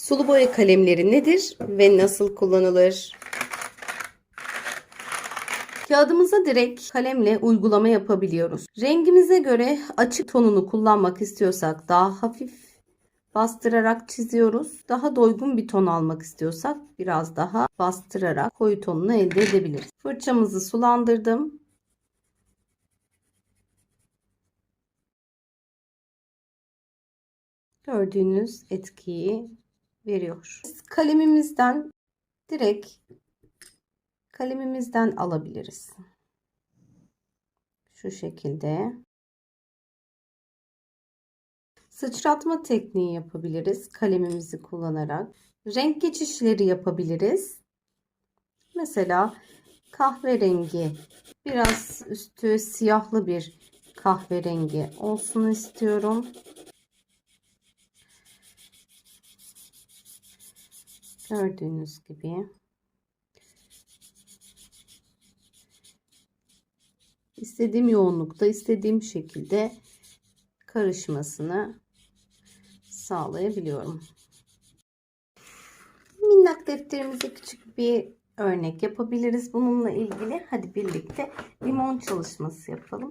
Sulu boya kalemleri nedir ve nasıl kullanılır? Kağıdımıza direkt kalemle uygulama yapabiliyoruz. Rengimize göre açık tonunu kullanmak istiyorsak daha hafif bastırarak çiziyoruz. Daha doygun bir ton almak istiyorsak biraz daha bastırarak koyu tonunu elde edebiliriz. Fırçamızı sulandırdım. Gördüğünüz etkiyi veriyor. Biz kalemimizden direkt kalemimizden alabiliriz. Şu şekilde. Sıçratma tekniği yapabiliriz kalemimizi kullanarak. Renk geçişleri yapabiliriz. Mesela kahverengi biraz üstü siyahlı bir kahverengi olsun istiyorum. Gördüğünüz gibi. istediğim yoğunlukta, istediğim şekilde karışmasını sağlayabiliyorum. Minnak defterimize küçük bir örnek yapabiliriz bununla ilgili. Hadi birlikte limon çalışması yapalım.